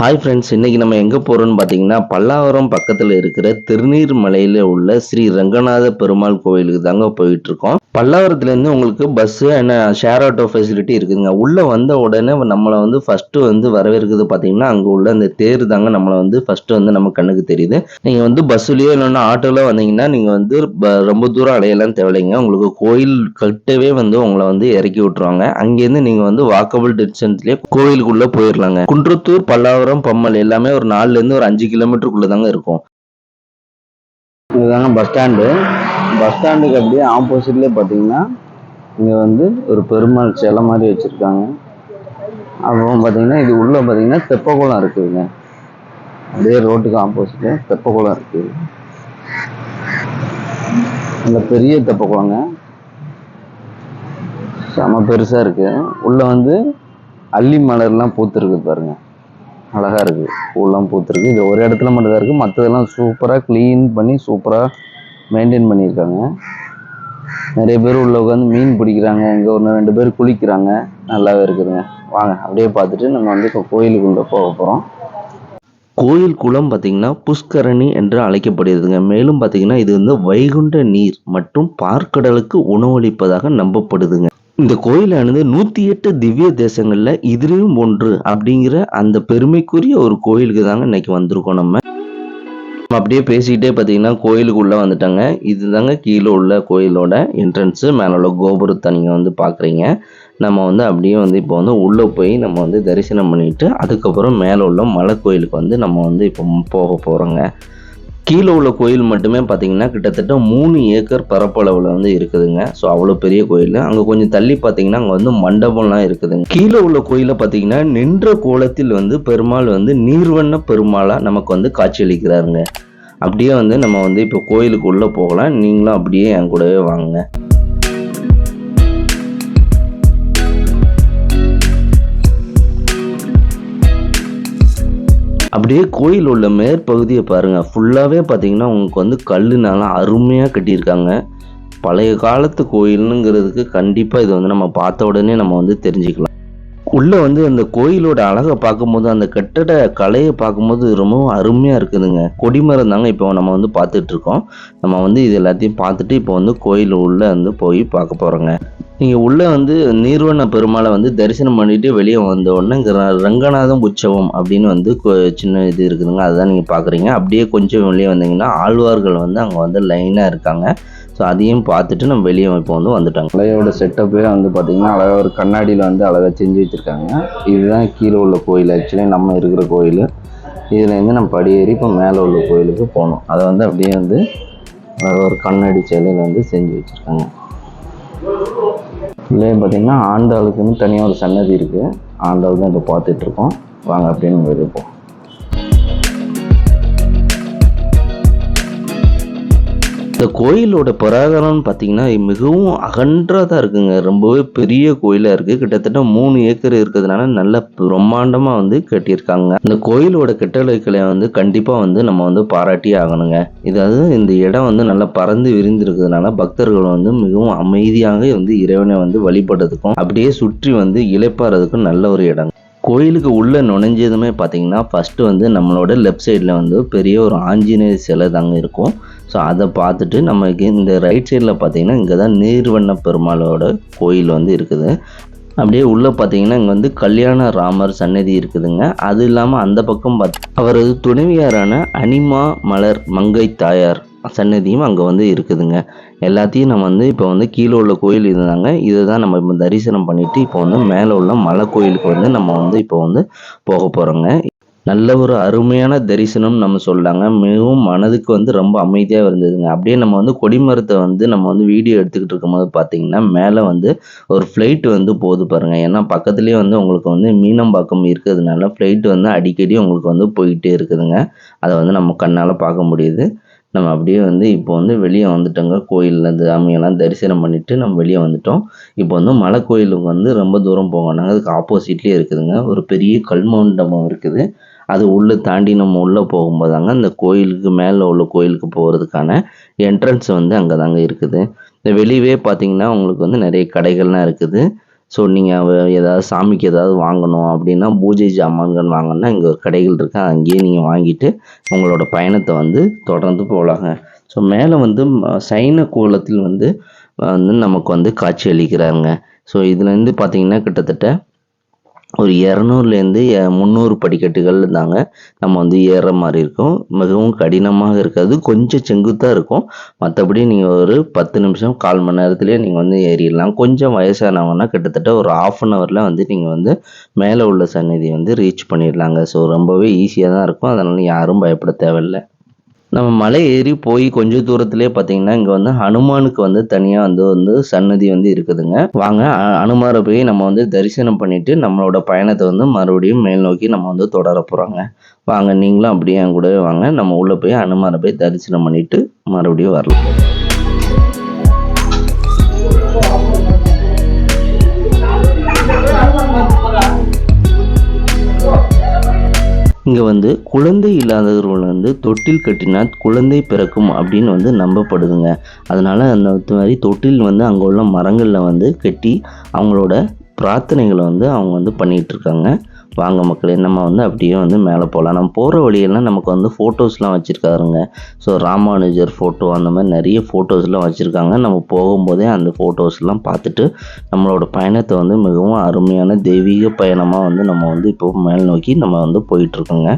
Hi friends இன்றைக்கி நம்ம எங்கே போகிறோம்னு பார்த்தீங்கன்னா பல்லாவரம் பக்கத்தில் இருக்கிற திருநீர்மலையில் உள்ள ஸ்ரீ ரங்கநாத பெருமாள் கோவிலுக்கு தாங்க போயிட்டுருக்கோம் பல்லாவரத்துலேருந்து உங்களுக்கு பஸ்ஸு என்ன ஷேர் ஆட்டோ ஃபெசிலிட்டி இருக்குதுங்க. உள்ளே வந்த உடனே நம்மளை வந்து ஃபஸ்ட்டு வந்து வரவேற்கிறது பார்த்தீங்கன்னா அங்கே உள்ள அந்த தேர் தாங்க நம்மளை வந்து ஃபஸ்ட்டு வந்து நம்ம கண்ணுக்கு தெரியுது. நீங்கள் வந்து பஸ்ஸுலேயோ இல்லைன்னா ஆட்டோவில் வந்தீங்கன்னா நீங்கள் வந்து ப- ரொம்ப தூரம் அலையெல்லாம் தேவையில்லைங்க. உங்களுக்கு கோயில் கட்டவே வந்து உங்களை வந்து இறக்கி விட்டுருவாங்க. அங்கேருந்து நீங்கள் வந்து வாக்கபிள் டிஸ்டன்ஸ்லேயே கோயிலுக்குள்ளே போயிடலாங்க குன்றத்தூர் பல்லாவரம் பம்மல் எல்லாமே ஒரு நாலுலேருந்து ஒரு அஞ்சு கிலோமீட்டருக்குள்ளே தாங்க இருக்கும். இதுதாங்க பஸ் ஸ்டாண்டு பஸ் ஸ்டாண்டுக்கு அப்படியே ஆப்போசிட்லேயே பார்த்தீங்கன்னா இங்கே வந்து ஒரு பெருமாள் சிலை மாதிரி வச்சுருக்காங்க. அப்புறம் பார்த்தீங்கன்னா இது உள்ளே பார்த்தீங்கன்னா தெப்பக்குளம் இருக்குதுங்க. அப்படியே ரோட்டுக்கு ஆப்போசிட்ல தெப்பக்குளம் இருக்குது அந்த பெரிய தெப்பக்குளங்க. செம பெருசாக இருக்குது உள்ளே வந்து அள்ளி மலர்லாம் பூத்துருக்குது பாருங்க. அழகா இருக்கு. பூலாம் பூத்துருக்கு. இது ஒரு இடத்துல மட்டும் தான் இருக்கு மற்றதெல்லாம் சூப்பராக க்ளீன் பண்ணி சூப்பராக மெயின்டைன் பண்ணியிருக்காங்க. நிறைய பேர் உள்ள உட்காந்து மீன் பிடிக்கிறாங்க. இங்கே ஒன்று ரெண்டு பேர் குளிக்கிறாங்க. நல்லாவே இருக்குதுங்க. வாங்க அப்படியே பார்த்துட்டு நம்ம வந்து இப்போ கோயிலுக்குள்ள போக போகிறோம் கோயில் குளம் பார்த்தீங்கன்னா புஷ்கரணி என்று அழைக்கப்படுகிறதுங்க. மேலும் பார்த்தீங்கன்னா இது வந்து வைகுண்ட நீர் மற்றும் பார்க்கடலுக்கு உணவளிப்பதாக நம்பப்படுதுங்க. இந்த கோயிலானது நூற்றி எட்டு திவ்ய தேசங்களில் இதுலேயும் ஒன்று அப்படிங்கிற அந்த பெருமைக்குரிய ஒரு கோயிலுக்கு தாங்க இன்னைக்கு வந்திருக்கோம் நம்ம. அப்படியே பேசிக்கிட்டே பார்த்தீங்கன்னா கோயிலுக்குள்ளே வந்துட்டாங்க. இதுதாங்க கீழே உள்ள கோயிலோட என்ட்ரன்ஸு மேலே உள்ள கோபுரத்தை நீங்கள் வந்து பார்க்குறீங்க. நம்ம வந்து அப்படியே வந்து இப்போ வந்து உள்ளே போய் நம்ம வந்து தரிசனம் பண்ணிவிட்டு அதுக்கப்புறம் மேலே உள்ள மலை கோயிலுக்கு வந்து நம்ம வந்து இப்போ போக போகிறோங்க கீழே உள்ள கோயில் மட்டுமே பார்த்தீங்கன்னா கிட்டத்தட்ட மூணு ஏக்கர் பரப்பளவில் வந்து இருக்குதுங்க. ஸோ அவ்வளோ பெரிய கோயில். அங்கே கொஞ்சம் தள்ளி பார்த்தீங்கன்னா அங்கே வந்து மண்டபம்லாம் இருக்குதுங்க. கீழே உள்ள கோயிலை பார்த்தீங்கன்னா நின்ற கோலத்தில் வந்து பெருமாள் வந்து நீர்வண்ண பெருமாளாக நமக்கு வந்து காட்சியளிக்கிறாருங்க. அப்படியே வந்து நம்ம வந்து இப்போ கோயிலுக்கு உள்ளே போகலாம். நீங்களும் அப்படியே என் கூடவே வாங்க. அப்படியே கோயில் உள்ள மேற்பகுதியை பாருங்க. ஃபுல்லாகவே பார்த்தீங்கன்னா உங்களுக்கு வந்து கல்லுனால அருமையாக கட்டியிருக்காங்க. பழைய காலத்து கோயிலுங்கிறதுக்கு கண்டிப்பாக இது வந்து நம்ம பார்த்த உடனே நம்ம வந்து தெரிஞ்சுக்கலாம். உள்ளே வந்து அந்த கோயிலோட அழகை பார்க்கும்போது அந்த கட்டட கலையை பார்க்கும்போது ரொம்பவும் அருமையாக இருக்குதுங்க. கொடிமரம் தாங்க இப்போ நம்ம வந்து பார்த்துட்ருக்கோம் நம்ம வந்து இது எல்லாத்தையும் பார்த்துட்டு இப்போ வந்து கோயில் உள்ளே வந்து போய் பார்க்க போகிறோங்க நீங்கள் உள்ளே வந்து நீர்வண்ண பெருமாளை வந்து தரிசனம் பண்ணிட்டு வெளியே வந்த உடனே இங்கே ரங்கநாதம் உற்சவம் அப்படின்னு வந்து கொ- சின்ன இது இருக்குதுங்க. அதுதான் நீங்கள் பார்க்குறீங்க அப்படியே கொஞ்சம் வெளியே வந்தீங்கன்னா ஆழ்வார்கள் வந்து அங்கே வந்து லைனாக இருக்காங்க. ஸோ அதையும் பார்த்துட்டு நம்ம வெளியே இப்போ வந்து வந்துட்டாங்க. மலையோட செட்டப்பே வந்து பார்த்தீங்கன்னா அழகாக ஒரு கண்ணாடியில் வந்து அழகாக செஞ்சு வச்சுருக்காங்க. இதுதான் கீழே உள்ள கோயில். ஆக்சுவலி நம்ம இருக்கிற கோயில். இதுலேருந்து நம்ம படியேறி இப்போ மேலே உள்ள கோயிலுக்கு போகணும். அதை வந்து அப்படியே வந்து அழகா ஒரு கண்ணாடி சிலையில் வந்து செஞ்சு வச்சுருக்காங்க. இதுலேயே பார்த்தீங்கன்னா ஆண்டாளுக்குன்னு தனியாக ஒரு சன்னதி இருக்குது ஆண்டாள் தான் இப்போ பார்த்துட்ருக்கோம் வாங்க அப்படின்னு நம்ம இந்த கோயிலோட பிராகாரம்னு பார்த்தீங்கன்னா மிகவும் அகன்றதாக இருக்குங்க. ரொம்பவே பெரிய கோயிலாக இருக்குது கிட்டத்தட்ட மூணு ஏக்கர் இருக்கிறதுனால நல்ல பிரம்மாண்டமாக வந்து கட்டியிருக்காங்க. இந்த கோயிலோட கட்டளைகளை வந்து கண்டிப்பாக வந்து நம்ம வந்து பாராட்டி ஆகணுங்க. இதாவது இந்த இடம் வந்து நல்லா பறந்து விரிந்து இருக்கிறதுனால பக்தர்கள் வந்து மிகவும் அமைதியாக வந்து இறைவனை வந்து வழிபடுறதுக்கும் அப்படியே சுற்றி வந்து இளைப்பாறதுக்கும் நல்ல ஒரு இடம் கோயிலுக்கு உள்ளே நுழைஞ்சதுமே பார்த்தீங்கன்னா ஃபஸ்ட்டு வந்து நம்மளோட லெஃப்ட் சைடில் வந்து பெரிய ஒரு ஆஞ்சநேயர் சிலை தாங்க இருக்கும். ஸோ அதை பார்த்துட்டு நமக்கு இந்த ரைட் சைடில் பார்த்தீங்கன்னா இங்கே தான் நீர்வண்ண பெருமாளோட கோயில் வந்து இருக்குது. அப்படியே உள்ளே பார்த்தீங்கன்னா இங்கே வந்து கல்யாண ராமர் சன்னதி இருக்குதுங்க. அது இல்லாமல் அந்த பக்கம் பார்த்து அவரது துணைவியாரான அனிமா மலர் மங்கை தாயார் சன்னதியும் அங்கே வந்து இருக்குதுங்க. எல்லாத்தையும் நம்ம வந்து இப்போ வந்து கீழே உள்ள கோயில் இருந்தாங்க இதை தான் நம்ம இப்போ தரிசனம் பண்ணிவிட்டு இப்போ வந்து மேலே உள்ள மலை கோயிலுக்கு வந்து நம்ம வந்து இப்போ வந்து போக போகிறோங்க நல்ல ஒரு அருமையான தரிசனம் நம்ம சொல்லாங்க மிகவும் மனதுக்கு வந்து ரொம்ப அமைதியாக இருந்ததுங்க. அப்படியே நம்ம வந்து கொடிமரத்தை வந்து நம்ம வந்து வீடியோ எடுத்துக்கிட்டு இருக்கும்போது பார்த்தீங்கன்னா மேலே வந்து ஒரு ஃப்ளைட் வந்து போகுது பாருங்க. ஏன்னா பக்கத்துலேயே வந்து உங்களுக்கு வந்து மீனம்பாக்கம் இருக்கிறதுனால ஃப்ளைட் வந்து அடிக்கடி உங்களுக்கு வந்து போயிட்டே இருக்குதுங்க. அதை வந்து நம்ம கண்ணால் பார்க்க முடியுது. நம்ம அப்படியே வந்து இப்போ வந்து வெளியே வந்துட்டோங்க. கோயில்லேருந்து சாமியெல்லாம் தரிசனம் பண்ணிவிட்டு நம்ம வெளியே வந்துட்டோம். இப்போ வந்து மலை கோயிலுக்கு வந்து ரொம்ப தூரம் போகணுங்க. அதுக்கு ஆப்போசிட்லேயே இருக்குதுங்க. ஒரு பெரிய கல் மண்டபம் இருக்குது. அது உள்ளே தாண்டி நம்ம உள்ளே போகும்போது தாங்க அந்த கோயிலுக்கு மேலே உள்ள கோயிலுக்கு போகிறதுக்கான என்ட்ரன்ஸ் வந்து அங்கே தாங்க இருக்குது. இந்த வெளியவே பார்த்தீங்கன்னா உங்களுக்கு வந்து நிறைய கடைகள்லாம் இருக்குது. ஸோ நீங்கள் ஏதாவது சாமிக்கு ஏதாவது வாங்கணும் அப்படின்னா பூஜை ஜாமான்கள் வாங்கணும்னா இங்கே ஒரு கடைகள் இருக்குது அங்கேயே நீங்கள் வாங்கிட்டு உங்களோட பயணத்தை வந்து தொடர்ந்து போகலாங்க. ஸோ மேலே வந்து சைன கோலத்தில் வந்து வந்து நமக்கு வந்து காட்சி அளிக்கிறாங்க ஸோ இதுலேருந்து பார்த்தீங்கன்னா கிட்டத்தட்ட ஒரு இரநூறுலேருந்து முந்நூறு படிக்கட்டுகள் தாங்க நம்ம வந்து ஏறுற மாதிரி இருக்கும். மிகவும் கடினமாக இருக்காது கொஞ்சம் செங்குத்தாக இருக்கும். மற்றபடி நீங்கள் ஒரு பத்து நிமிஷம் கால் மணி நேரத்துலேயே நீங்கள் வந்து ஏறிடலாம். கொஞ்சம் வயசானவங்கன்னா கிட்டத்தட்ட ஒரு ஆஃப் அன் ஹவரில் வந்து நீங்கள் வந்து மேலே உள்ள சந்நிதி வந்து ரீச் பண்ணிடலாங்க. ஸோ ரொம்பவே ஈஸியாக தான் இருக்கும். அதனால் யாரும் பயப்பட தேவையில்லை. நம்ம மலை ஏறி போய் கொஞ்ச தூரத்திலே பார்த்தீங்கன்னா இங்கே வந்து ஹனுமானுக்கு வந்து தனியாக வந்து வந்து சன்னதி வந்து இருக்குதுங்க. வாங்க அனுமாரை போய் நம்ம வந்து தரிசனம் பண்ணிட்டு நம்மளோட பயணத்தை வந்து மறுபடியும் மேல் நோக்கி நம்ம வந்து தொடர போகிறோங்க வாங்க நீங்களும் அப்படியே என் கூடவே வாங்க. நம்ம உள்ளே போய் அனுமாரை போய் தரிசனம் பண்ணிட்டு மறுபடியும் வரலாம். இங்கே வந்து குழந்தை இல்லாதவர்கள் வந்து தொட்டில் கட்டினால் குழந்தை பிறக்கும் அப்படின்னு வந்து நம்பப்படுதுங்க. அதனால அந்த மாதிரி தொட்டில் வந்து அங்கே உள்ள மரங்களில் வந்து கட்டி அவங்களோட பிரார்த்தனைகளை வந்து அவங்க வந்து பண்ணிகிட்ருக்காங்க இருக்காங்க. வாங்க மக்களே நம்ம வந்து அப்படியே வந்து மேலே போகலாம். நம்ம போகிற வழியெல்லாம் நமக்கு வந்து ஃபோட்டோஸ்லாம் வச்சுருக்காருங்க. ஸோ ராமானுஜர் ஃபோட்டோ அந்த மாதிரி நிறைய ஃபோட்டோஸ்லாம் வச்சுருக்காங்க. நம்ம போகும்போதே அந்த ஃபோட்டோஸ்லாம் பார்த்துட்டு நம்மளோட பயணத்தை வந்து மிகவும் அருமையான தெய்வீக பயணமாக வந்து நம்ம வந்து இப்போ மேல் நோக்கி நம்ம வந்து போயிட்டுருக்கோங்க.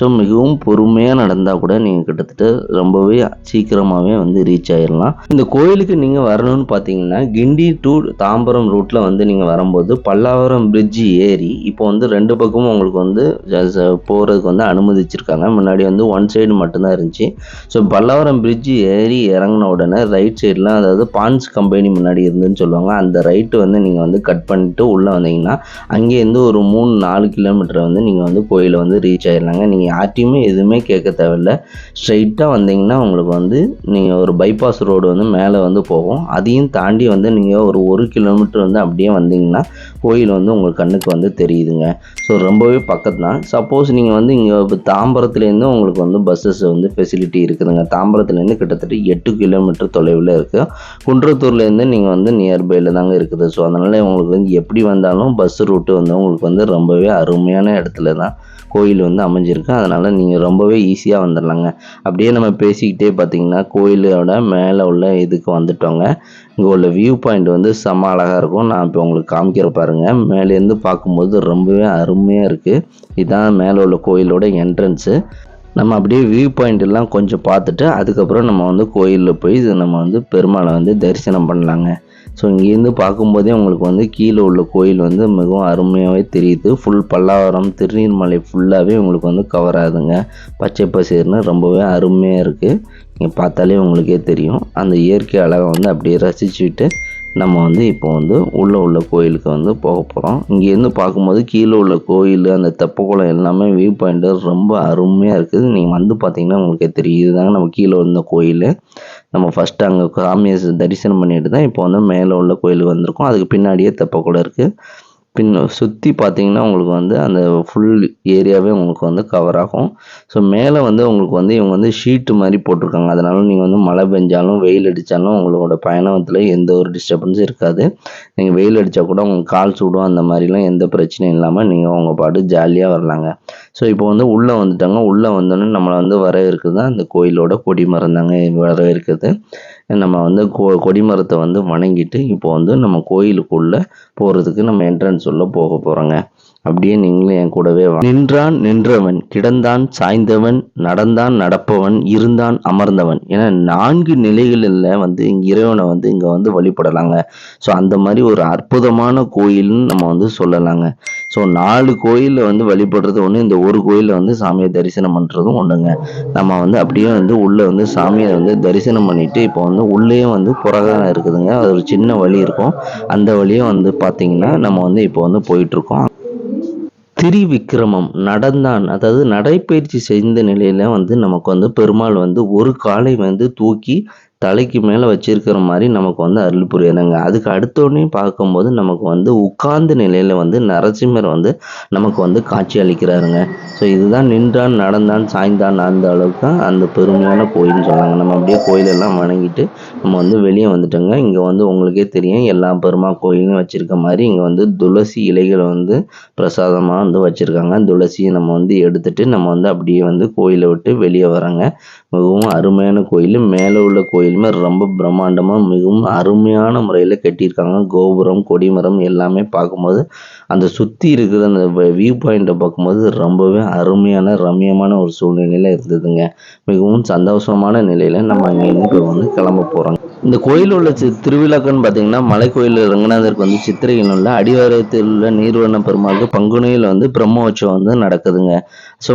ஸோ மிகவும் பொறுமையாக நடந்தால் கூட நீங்கள் கிட்டத்தட்ட ரொம்பவே சீக்கிரமாகவே வந்து ரீச் ஆயிடலாம் இந்த கோயிலுக்கு நீங்கள் வரணும்னு பார்த்தீங்கன்னா கிண்டி டு தாம்பரம் ரூட்டில் வந்து நீங்கள் வரும்போது பல்லாவரம் பிரிட்ஜ் ஏறி இப்போ வந்து ரெண்டு பக்கமும் உங்களுக்கு வந்து uh, போகிறதுக்கு வந்து அனுமதிச்சிருக்காங்க. முன்னாடி வந்து ஒன் சைடு மட்டும்தான் இருந்துச்சு. ஸோ பல்லாவரம் பிரிட்ஜ் ஏறி இறங்கின உடனே ரைட் சைட்லாம் அதாவது பான்ஸ் கம்பெனி முன்னாடி இருந்துன்னு சொல்லுவாங்க. அந்த ரைட்டு வந்து நீங்கள் வந்து கட் பண்ணிட்டு உள்ளே வந்தீங்கன்னா அங்கேருந்து ஒரு மூணு நாலு கிலோமீட்டர் வந்து நீங்கள் வந்து கோயிலை வந்து ரீச் ஆயிடலாங்க. நீங்கள் யார்ட்டையுமே எதுவுமே கேட்க தேவையில்ல. ஸ்ட்ரைட்டாக வந்தீங்கன்னா உங்களுக்கு வந்து நீங்கள் ஒரு பைபாஸ் ரோடு வந்து மேலே வந்து போகும். அதையும் தாண்டி வந்து நீங்கள் ஒரு ஒரு கிலோமீட்டர் வந்து அப்படியே வந்தீங்கன்னா கோயில் வந்து உங்கள் கண்ணுக்கு வந்து தெரியுதுங்க. ஸோ ரொம்பவே பக்கத்து தான் சப்போஸ் நீங்கள் வந்து இங்கே இப்போ தாம்பரத்துலேருந்து உங்களுக்கு வந்து பஸ்ஸஸ் வந்து ஃபெசிலிட்டி இருக்குதுங்க. தாம்பரத்துலேருந்து கிட்டத்தட்ட எட்டு கிலோமீட்டர் தொலைவில் இருக்குது குன்றத்தூர்லேருந்து நீங்கள் வந்து நியர்பையில் தாங்க இருக்குது. ஸோ அதனால் உங்களுக்கு வந்து எப்படி வந்தாலும் பஸ் ரூட்டு வந்து உங்களுக்கு வந்து ரொம்பவே அருமையான இடத்துல தான் கோயில் வந்து அமைஞ்சிருக்கு. அதனால் நீங்கள் ரொம்பவே ஈஸியாக வந்துடலாங்க அப்படியே நம்ம பேசிக்கிட்டே பார்த்தீங்கன்னா கோயிலோட மேலே உள்ள இதுக்கு வந்துட்டோங்க. இங்கே உள்ள வியூ பாயிண்ட் வந்து செம்ம அழகாக இருக்கும். நான் இப்போ உங்களுக்கு காமிக்கிற பாருங்கள் மேலேருந்து பார்க்கும்போது ரொம்பவே அருமையாக இருக்குது இதுதான் மேலே உள்ள கோயிலோட என்ட்ரன்ஸு நம்ம அப்படியே வியூ பாயிண்ட் எல்லாம் கொஞ்சம் பார்த்துட்டு அதுக்கப்புறம் நம்ம வந்து கோயிலில் போய் இது நம்ம வந்து பெருமாளை வந்து தரிசனம் பண்ணலாங்க. ஸோ இங்கேருந்து பார்க்கும்போதே உங்களுக்கு வந்து கீழே உள்ள கோயில் வந்து மிகவும் அருமையாகவே தெரியுது. ஃபுல் பல்லாவரம் திருநீர்மலை ஃபுல்லாகவே உங்களுக்கு வந்து கவர் ஆகுதுங்க. பச்சை பசேர்னு ரொம்பவே அருமையாக இருக்குது நீங்கள் பார்த்தாலே உங்களுக்கே தெரியும். அந்த இயற்கை அழகை வந்து அப்படியே ரசிச்சுட்டு நம்ம வந்து இப்போ வந்து உள்ளே உள்ள கோயிலுக்கு வந்து போக போகிறோம் இங்கேருந்து பார்க்கும்போது கீழே உள்ள கோயில் அந்த தெப்பக்குளம் எல்லாமே வியூ பாயிண்ட்டு ரொம்ப அருமையாக இருக்குது. நீங்கள் வந்து பார்த்தீங்கன்னா உங்களுக்கே தெரியும். இதுதாங்க நம்ம கீழே இருந்த கோயில். நம்ம ஃபஸ்ட்டு அங்கே சாமியை தரிசனம் பண்ணிட்டு தான் இப்போ வந்து மேலே உள்ள கோயிலுக்கு வந்திருக்கோம். அதுக்கு பின்னாடியே தெப்பக்குளம் இருக்குது பின்ன சுற்றி பார்த்தீங்கன்னா உங்களுக்கு வந்து அந்த ஃபுல் ஏரியாவே உங்களுக்கு வந்து கவர் ஆகும். ஸோ மேலே வந்து உங்களுக்கு வந்து இவங்க வந்து ஷீட்டு மாதிரி போட்டிருக்காங்க. அதனால நீங்கள் வந்து மழை பெஞ்சாலும் வெயில் அடித்தாலும் உங்களோட பயணத்தில் எந்த ஒரு டிஸ்டர்பன்ஸும் இருக்காது. நீங்கள் வெயில் அடித்தா கூட உங்களுக்கு கால் சூடும் அந்த மாதிரிலாம் எந்த பிரச்சனையும் இல்லாமல் நீங்கள் உங்கள் பாட்டு ஜாலியாக வரலாங்க. ஸோ இப்போ வந்து உள்ளே வந்துட்டாங்க. உள்ளே வந்தோன்னே நம்மளை வந்து வரவேற்குது தான் இந்த கோயிலோட கொடி மரம் தாங்க இருக்குது நம்ம வந்து கொ கொடிமரத்தை வந்து வணங்கிட்டு இப்போ வந்து நம்ம கோயிலுக்குள்ளே போகிறதுக்கு நம்ம என்ட்ரன்ஸ் உள்ள போக போகிறோங்க அப்படியே நீங்களும் என் கூடவே நின்றான் நின்றவன் கிடந்தான் சாய்ந்தவன் நடந்தான் நடப்பவன் இருந்தான் அமர்ந்தவன். என நான்கு நிலைகளில் வந்து இங்கே இறைவனை வந்து இங்கே வந்து வழிபடலாங்க. ஸோ அந்த மாதிரி ஒரு அற்புதமான கோயில்னு நம்ம வந்து சொல்லலாங்க. ஸோ நாலு கோயிலில் வந்து வழிபடுறது ஒன்று இந்த ஒரு கோயிலில் வந்து சாமியை தரிசனம் பண்ணுறதும் ஒன்றுங்க நம்ம வந்து அப்படியே வந்து உள்ளே வந்து சாமியை வந்து தரிசனம் பண்ணிட்டு இப்போ வந்து உள்ளேயும் வந்து புறகாரம் இருக்குதுங்க. அது ஒரு சின்ன வழி இருக்கும். அந்த வழியும் வந்து பார்த்தீங்கன்னா நம்ம வந்து இப்போ வந்து போயிட்டுருக்கோம் திரிவிக்ரமம் நடந்தான். அதாவது நடைப்பயிற்சி செய்த நிலையில வந்து நமக்கு வந்து பெருமாள் வந்து ஒரு காலை வந்து தூக்கி தலைக்கு மேலே வச்சிருக்கிற மாதிரி நமக்கு வந்து அருள் புரியுதுங்க. அதுக்கு அடுத்தோடனே பார்க்கும்போது நமக்கு வந்து உட்கார்ந்த நிலையில் வந்து நரசிம்மர் வந்து நமக்கு வந்து காட்சி அளிக்கிறாருங்க. ஸோ இதுதான் நின்றான் நடந்தான் சாய்ந்தான் அந்த அளவுக்கு அந்த பெருமையான கோயில்னு சொன்னாங்க. நம்ம அப்படியே கோயிலெல்லாம் வணங்கிட்டு நம்ம வந்து வெளியே வந்துட்டோங்க. இங்கே வந்து உங்களுக்கே தெரியும் எல்லா பெருமா கோயிலும் வச்சுருக்க மாதிரி இங்கே வந்து துளசி இலைகளை வந்து பிரசாதமாக வந்து வச்சுருக்காங்க. துளசியை நம்ம வந்து எடுத்துட்டு நம்ம வந்து அப்படியே வந்து கோயிலை விட்டு வெளியே வரோங்க மிகவும் அருமையான கோயில். மேலே உள்ள கோயிலுமே ரொம்ப பிரம்மாண்டமாக மிகவும் அருமையான முறையில் கட்டியிருக்காங்க. கோபுரம் கொடிமரம் எல்லாமே பார்க்கும்போது அந்த சுற்றி இருக்கிற அந்த வியூ பாயிண்ட்டை பார்க்கும்போது ரொம்பவே அருமையான ரம்மியமான ஒரு சூழ்நிலையில் இருந்ததுங்க. மிகவும் சந்தோஷமான நிலையில் நம்ம இங்கேருந்து இப்போ வந்து கிளம்ப போகிறோங்க இந்த கோயில் உள்ள சி திருவிழாக்கள்னு பார்த்தீங்கன்னா மலை கோயில் ரங்கநாதருக்கு வந்து சித்திரையில் உள்ள அடிவாரத்தில் உள்ள நீர்வண்ண பெருமாளுக்கு பங்குனியில் வந்து பிரம்மோற்சவம் வந்து நடக்குதுங்க. ஸோ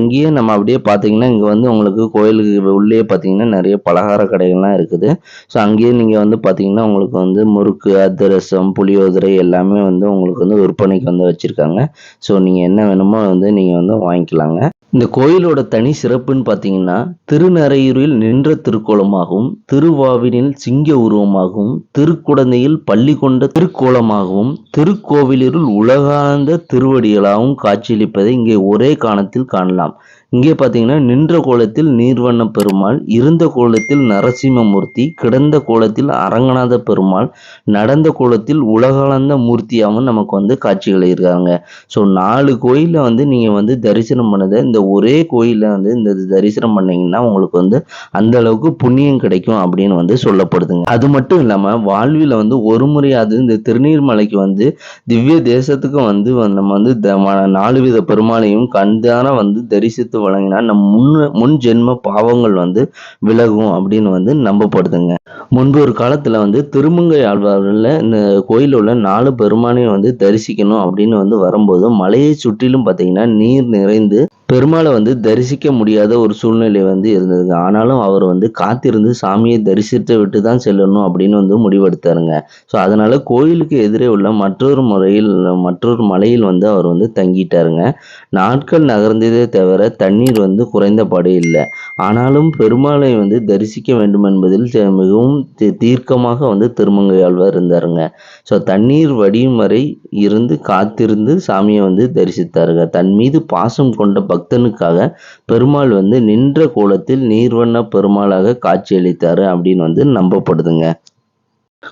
இங்கேயே நம்ம அப்படியே பார்த்தீங்கன்னா இங்கே வந்து உங்களுக்கு கோயிலுக்கு உள்ளே பார்த்தீங்கன்னா நிறைய பலகார கடைகள்லாம் இருக்குது. ஸோ அங்கேயே நீங்கள் வந்து பார்த்தீங்கன்னா உங்களுக்கு வந்து முறுக்கு அதிரசம் புளியோதரை எல்லாமே வந்து உங்களுக்கு வந்து விற்பனைக்கு வந்து வச்சுருக்காங்க. ஸோ நீங்கள் என்ன வேணுமோ வந்து நீங்கள் வந்து வாங்கிக்கலாங்க. இந்த கோயிலோட தனி சிறப்புன்னு பார்த்தீங்கன்னா திருநறையூரில் நின்ற திருக்கோலமாகவும் திருவாவினில் சிங்க உருவமாகவும் திருக்குடந்தையில் பள்ளி கொண்ட திருக்கோலமாகவும் திருக்கோவிலூரில் உலகார்ந்த திருவடிகளாகவும் காட்சியளிப்பதை இங்கே ஒரே காணத்தில் காணலாம். இங்கே பார்த்தீங்கன்னா நின்ற கோலத்தில் நீர்வண்ண பெருமாள் இருந்த கோலத்தில் நரசிம்மமூர்த்தி கிடந்த கோலத்தில் அரங்கநாத பெருமாள் நடந்த கோலத்தில் உலகளந்த மூர்த்தியாகவும் நமக்கு வந்து காட்சிகள் இருக்காங்க ஸோ நாலு கோயிலில் வந்து நீங்கள் வந்து தரிசனம் பண்ணதை இந்த ஒரே கோயிலில் வந்து இந்த தரிசனம் பண்ணீங்கன்னா உங்களுக்கு வந்து அந்த அளவுக்கு புண்ணியம் கிடைக்கும் அப்படின்னு வந்து சொல்லப்படுதுங்க. அது மட்டும் இல்லாமல் வாழ்வில் வந்து ஒரு முறையாவது இந்த திருநீர்மலைக்கு வந்து திவ்ய தேசத்துக்கு வந்து நம்ம வந்து நாலு வித பெருமாளையும் கண்டான வந்து தரிசித்து வழங்கினா நம் முன் முன் ஜென்ம பாவங்கள் வந்து விலகும் அப்படின்னு வந்து நம்பப்படுதுங்க. முன்பு ஒரு காலத்துல வந்து திருமங்கை ஆழ்வாரில் இந்த கோயிலில் உள்ள நாலு பெருமானையும் வந்து தரிசிக்கணும் அப்படின்னு வந்து வரும்போது மலையை சுற்றிலும் பார்த்தீங்கன்னா நீர் நிறைந்து பெருமாளை வந்து தரிசிக்க முடியாத ஒரு சூழ்நிலை வந்து இருந்ததுங்க. ஆனாலும் அவர் வந்து காத்திருந்து சாமியை தரிசித்து விட்டு தான் செல்லணும் அப்படின்னு வந்து முடிவெடுத்தாருங்க. ஸோ அதனால கோயிலுக்கு எதிரே உள்ள மற்றொரு முறையில் மற்றொரு மலையில் வந்து அவர் வந்து தங்கிட்டாருங்க. நாட்கள் நகர்ந்ததே தவிர தண்ணீர் வந்து குறைந்தபாடு இல்லை. ஆனாலும் பெருமாளை வந்து தரிசிக்க வேண்டும் என்பதில் மிகவும் தீர்க்கமாக வந்து திருமங்கையாழ்வார் இருந்தாருங்க. ஸோ தண்ணீர் வடியும் வரை இருந்து காத்திருந்து சாமியை வந்து தரிசித்தாருங்க தன் மீது பாசம் கொண்ட பக்தனுக்காக பெருமாள் வந்து நின்ற கோலத்தில் நீர்வண்ண பெருமாளாக காட்சியளித்தாரு அப்படின்னு வந்து நம்பப்படுதுங்க.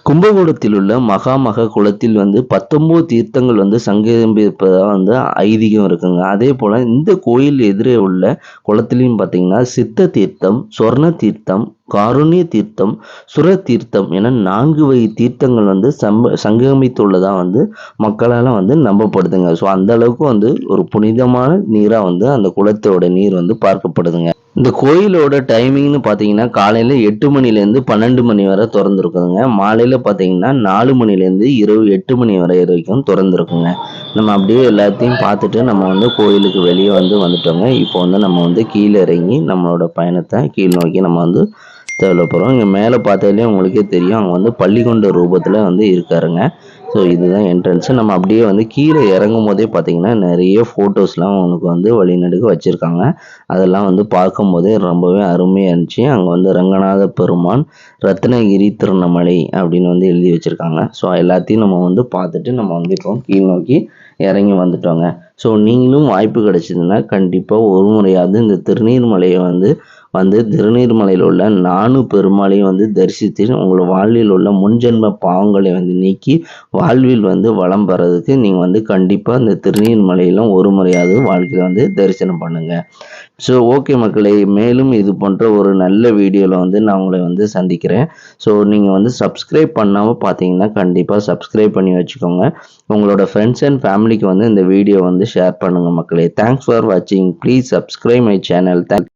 கும்பகோணத்தில் உள்ள மகாமக குளத்தில் வந்து பத்தொன்பது தீர்த்தங்கள் வந்து சங்கமிப்பதாக வந்து ஐதீகம் இருக்குங்க. அதே போல் இந்த கோயில் எதிரே உள்ள குளத்திலையும் பார்த்தீங்கன்னா சித்த தீர்த்தம் சொர்ண தீர்த்தம் காருண்ய தீர்த்தம் சுர தீர்த்தம் என நான்கு வகை தீர்த்தங்கள் வந்து சம்ப சங்கமித்துள்ளதாக வந்து மக்களால் வந்து நம்பப்படுதுங்க. ஸோ அந்த அளவுக்கு வந்து ஒரு புனிதமான நீராக வந்து அந்த குளத்தோட நீர் வந்து பார்க்கப்படுதுங்க. இந்த கோயிலோட டைமிங்னு பார்த்தீங்கன்னா காலையில் எட்டு மணிலேருந்து பன்னெண்டு மணி வரை திறந்துருக்குதுங்க. மாலையில் பார்த்தீங்கன்னா நாலு மணிலேருந்து இரவு எட்டு மணி வரை வரைக்கும் திறந்துருக்குங்க. நம்ம அப்படியே எல்லாத்தையும் பார்த்துட்டு நம்ம வந்து கோயிலுக்கு வெளியே வந்து வந்துட்டோங்க. இப்போ வந்து நம்ம வந்து கீழே இறங்கி நம்மளோட பயணத்தை கீழ் நோக்கி நம்ம வந்து தேவைப்படுறோம் இங்கே மேலே பார்த்தாலே உங்களுக்கே தெரியும். அங்கே வந்து பள்ளிக்கொண்ட ரூபத்தில் வந்து இருக்காருங்க. ஸோ இதுதான் என்ட்ரன்ஸு நம்ம அப்படியே வந்து கீழே இறங்கும் போதே பார்த்தீங்கன்னா நிறைய ஃபோட்டோஸ்லாம் உனக்கு வந்து வழிநடுக்கு வச்சுருக்காங்க. அதெல்லாம் வந்து பார்க்கும்போதே ரொம்பவே அருமையாக இருந்துச்சு. அங்கே வந்து ரங்கநாத பெருமான் ரத்னகிரி திருவண்ணாமலை அப்படின்னு வந்து எழுதி வச்சுருக்காங்க. ஸோ எல்லாத்தையும் நம்ம வந்து பார்த்துட்டு நம்ம வந்து இப்போ கீழ் நோக்கி இறங்கி வந்துட்டோங்க. ஸோ நீங்களும் வாய்ப்பு கிடைச்சதுன்னா கண்டிப்பாக ஒரு முறையாவது இந்த திருநீர்மலையை வந்து வந்து திருநீர்மலையில் உள்ள நானு பெருமாளையும் வந்து தரிசித்து உங்கள் வாழ்வில் உள்ள முன்ஜென்ம பாவங்களை வந்து நீக்கி வாழ்வில் வந்து வளம் பெறதுக்கு நீங்கள் வந்து கண்டிப்பாக இந்த திருநீர்மலையிலும் ஒரு முறையாவது வாழ்க்கையில் வந்து தரிசனம் பண்ணுங்கள் ஸோ ஓகே மக்களை மேலும் இது போன்ற ஒரு நல்ல வீடியோவில் வந்து நான் உங்களை வந்து சந்திக்கிறேன். ஸோ நீங்கள் வந்து சப்ஸ்கிரைப் பண்ணாமல் பார்த்தீங்கன்னா கண்டிப்பாக சப்ஸ்கிரைப் பண்ணி வச்சுக்கோங்க. உங்களோட ஃப்ரெண்ட்ஸ் அண்ட் ஃபேமிலிக்கு வந்து இந்த வீடியோ வந்து ஷேர் பண்ணுங்கள் மக்களே. தேங்க்ஸ் ஃபார் வாட்சிங் please subscribe my channel thank